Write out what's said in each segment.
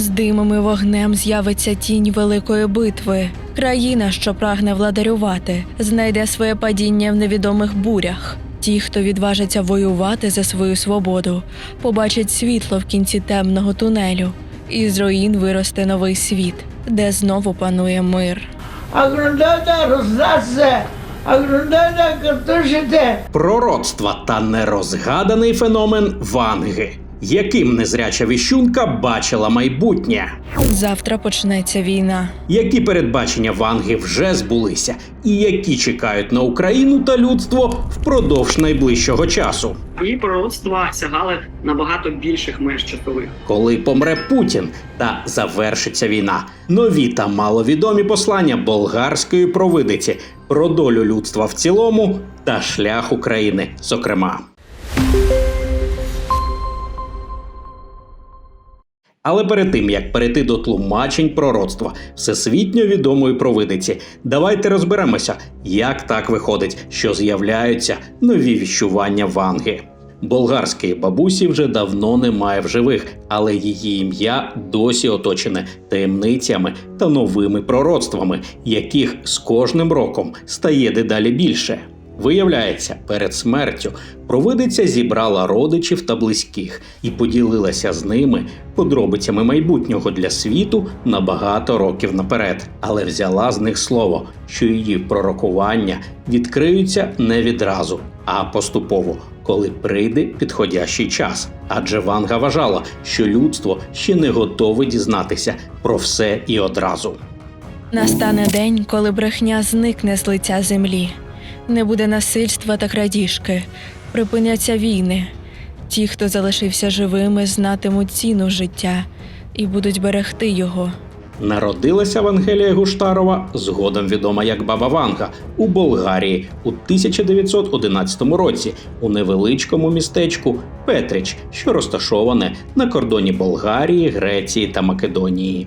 З димом і вогнем з'явиться тінь великої битви. Країна, що прагне владарювати, знайде своє падіння в невідомих бурях. Ті, хто відважиться воювати за свою свободу, побачать світло в кінці темного тунелю, і з руїн виросте новий світ, де знову панує мир. А гранада роздасться, а гранада картошите. Пророцтва та нерозгаданий феномен Ванги, яким незряча віщунка бачила майбутнє. Завтра почнеться війна. Які передбачення Ванги вже збулися, і які чекають на Україну та людство впродовж найближчого часу. Її пророцтва сягали набагато більших меж часових. Коли помре Путін та завершиться війна. Нові та маловідомі послання болгарської провидиці про долю людства в цілому та шлях України, зокрема. Але перед тим як перейти до тлумачень пророцтва всесвітньо відомої провидиці, давайте розберемося, як так виходить, що з'являються нові віщування Ванги. Болгарської бабусі вже давно немає в живих, але її ім'я досі оточене таємницями та новими пророцтвами, яких з кожним роком стає дедалі більше. Виявляється, перед смертю провидиця зібрала родичів та близьких і поділилася з ними подробицями майбутнього для світу на багато років наперед, але взяла з них слово, що її пророкування відкриються не відразу, а поступово, коли прийде підходящий час. Адже Ванга вважала, що людство ще не готове дізнатися про все і одразу. Настане день, коли брехня зникне з лиця землі. Не буде насильства та крадіжки, припиняться війни. Ті, хто залишився живими, знатимуть ціну життя і будуть берегти його. Народилася Вангелія Гуштарова, згодом відома як Баба Ванга, у Болгарії у 1911 році у невеличкому містечку Петріч, що розташоване на кордоні Болгарії, Греції та Македонії.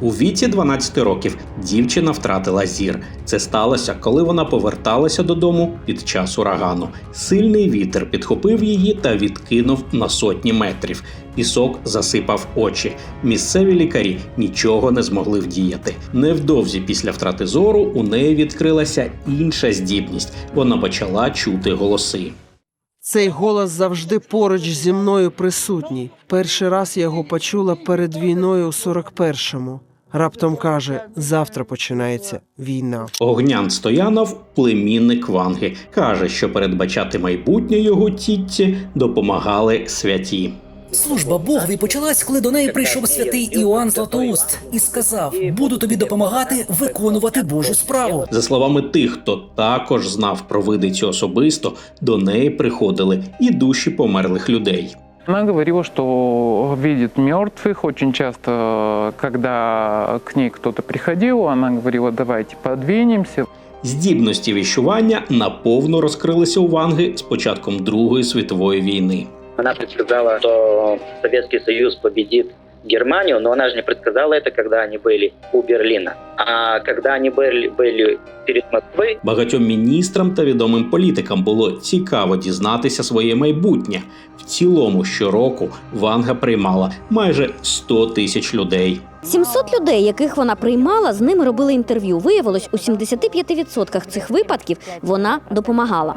У віці 12 років дівчина втратила зір. Це сталося, коли вона поверталася додому під час урагану. Сильний вітер підхопив її та відкинув на сотні метрів. Пісок засипав очі. Місцеві лікарі нічого не змогли вдіяти. Невдовзі після втрати зору у неї відкрилася інша здібність. Вона почала чути голоси. Цей голос завжди поруч зі мною присутній. Перший раз я його почула перед війною у 41-му. Раптом каже: завтра починається війна. Огнян Стоянов, племінник Ванги, каже, що передбачати майбутнє його тітці допомагали святі. Служба Богові почалась, коли до неї прийшов святий Іоанн Златоуст і сказав: Буду тобі допомагати виконувати Божу справу. За словами тих, хто також знав про видицю особисто, до неї приходили і душі померлих людей. Она говорила, что видит мертвых. Очень часто, когда к ней кто-то приходил, она говорила, давайте подвинемся. Здібності віщування наповну розкрилися у Ванги з початком Другої світової війни. Она предсказала, что Советский Союз победит Германию, но она же не предсказала это, когда они были у Берлина. А когда они были, были перед Москвой, Багатьом міністрам та відомим політикам було цікаво дізнатися своє майбутнє. В цілому щороку Ванга приймала майже 100 тисяч людей. 700 людей, яких вона приймала, з ними робили інтерв'ю. Виявилось, у 75% цих випадків вона допомагала.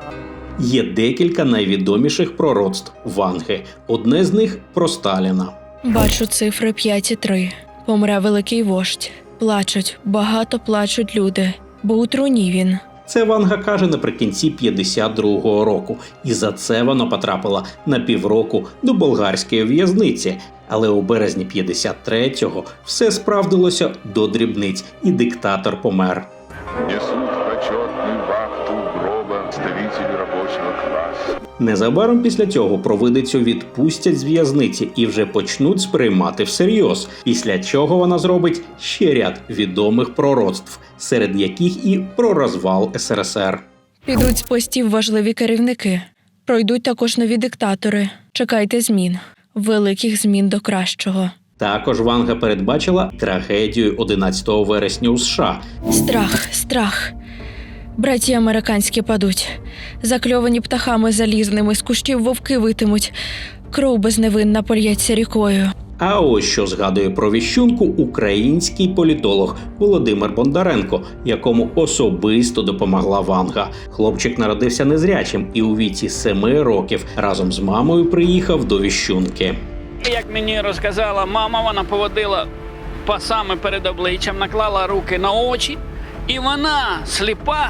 Є декілька найвідоміших пророцтв Ванги. Одне з них про Сталіна. Бачу цифри 5 і 3. Помре великий вождь. Плачуть, багато плачуть люди, бо у труні він. Це Ванга каже наприкінці 52-го року, і за це вона потрапила на півроку до болгарської в'язниці. Але у березні 53-го все справдилося до дрібниць, і диктатор помер. Представители рабочего класса. Незабаром після цього провидицю відпустять з в'язниці і вже почнуть сприймати всерйоз. Після чого вона зробить ще ряд відомих пророцтв, серед яких і про розвал СРСР. Підуть з постів важливі керівники. Пройдуть також нові диктатори. Чекайте змін, великих змін до кращого. Також Ванга передбачила трагедію 11 вересня у США. Страх, страх. Браті американські падуть. Закльовані птахами залізними з кущів вовки витимуть. Кров безневинна польється рікою. А ось що згадує про віщунку український політолог Володимир Бондаренко, якому особисто допомогла Ванга. Хлопчик народився незрячим і у віці семи років разом з мамою приїхав до віщунки. Як мені розказала мама, вона поводила пасами перед обличчям, наклала руки на очі, і вона сліпа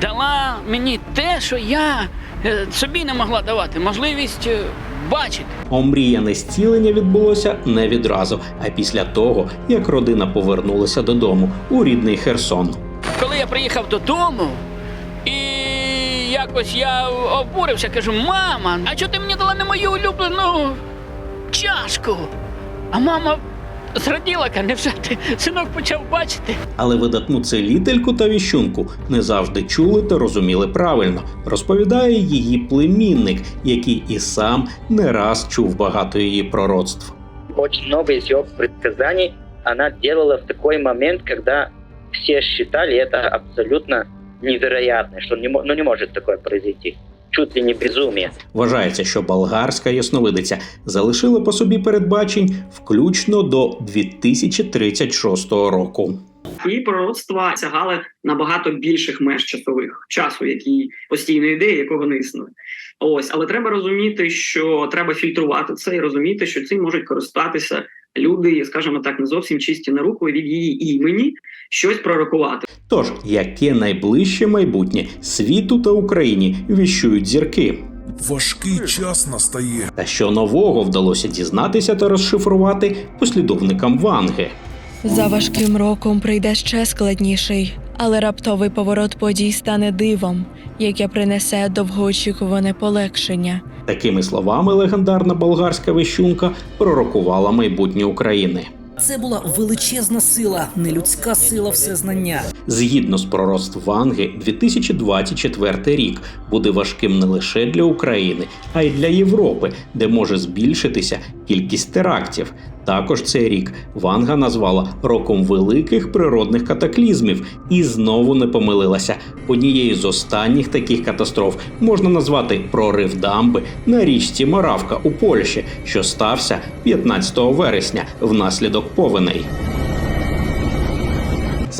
дала мені те, що я е, собі не могла давати, можливість е, бачити. Омріяне зцілення відбулося не відразу, а після того, як родина повернулася додому у рідний Херсон. Коли я приїхав додому, і якось я обурився, кажу: мама, а чого ти мені дала не мою улюблену чашку? А мама зраділа, каже, невже ти синок почав бачити? Але видатну целительку та віщунку не завжди чули та розуміли правильно, розповідає її племінник, який і сам не раз чув багато її пророцтв. Очень много из ее предсказаний она делала в такой момент, когда все считали это абсолютно невероятно, что не, ну, не может такое произойти. Чуть ли не безумие. Вважається, що болгарська ясновидиця залишила по собі передбачень включно до 2036 року. І пророцтва сягали набагато більших меж часових часу, який постійно йде, якого не існує. Ось, але треба розуміти, що треба фільтрувати це і розуміти, що цим можуть користатися люди, скажімо так, не зовсім чисті на руку від її імені щось пророкувати. Тож, яке найближче майбутнє світу та Україні віщують зірки? Важкий час настає. Та що нового вдалося дізнатися та розшифрувати послідовникам Ванги? За важким роком прийде ще складніший, але раптовий поворот подій стане дивом, яке принесе довгоочікуване полегшення. Такими словами легендарна болгарська вещунка пророкувала майбутнє України. Це була величезна сила, нелюдська сила всезнання. Згідно з пророцтв Ванги, 2024 рік буде важким не лише для України, а й для Європи, де може збільшитися кількість терактів. Також цей рік Ванга назвала роком великих природних катаклізмів і знову не помилилася. Однією з останніх таких катастроф можна назвати прорив дамби на річці Моравка у Польщі, що стався 15 вересня внаслідок повеней.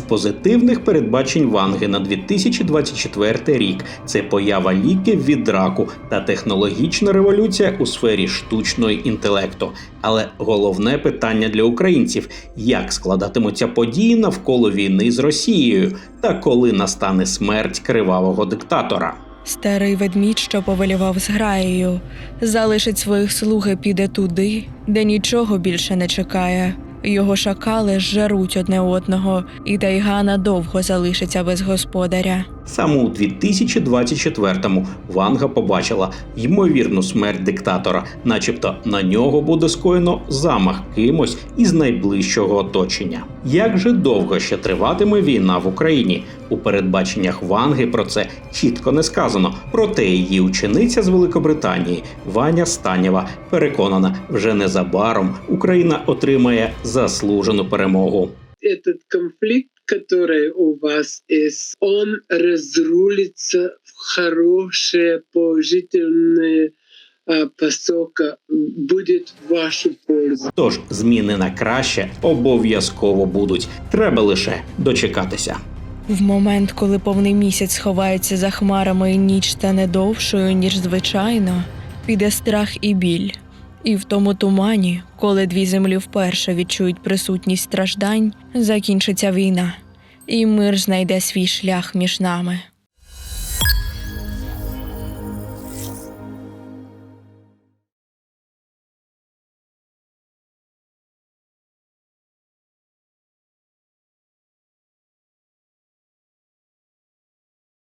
З позитивних передбачень Ванги на 2024 рік це поява ліків від раку та технологічна революція у сфері штучного інтелекту. Але головне питання для українців: як складатимуться події навколо війни з Росією та коли настане смерть кривавого диктатора. Старий ведмідь, що повелював зграєю, залишить своїх слуг і піде туди, де нічого більше не чекає. Його шакали жаруть одне одного, і Дайгана довго залишиться без господаря. Саме у 2024-му Ванга побачила ймовірну смерть диктатора, начебто на нього буде скоєно замах кимось із найближчого оточення. Як же довго ще триватиме війна в Україні? У передбаченнях Ванги про це чітко не сказано. Проте її учениця з Великобританії Ваня Станєва переконана, вже незабаром Україна отримає заслужену перемогу. Этот конфликт, который у вас есть, он разрулится в хорошее, положительное а, постока будет в вашу пользу. Тож зміни на краще обов'язково будуть. Треба лише дочекатися. В момент, коли повний місяць ховається за хмарами і ніч стане довшою, ніж звичайно, піде страх і біль. І в тому тумані, коли дві землі вперше відчують присутність страждань, закінчиться війна, і мир знайде свій шлях між нами.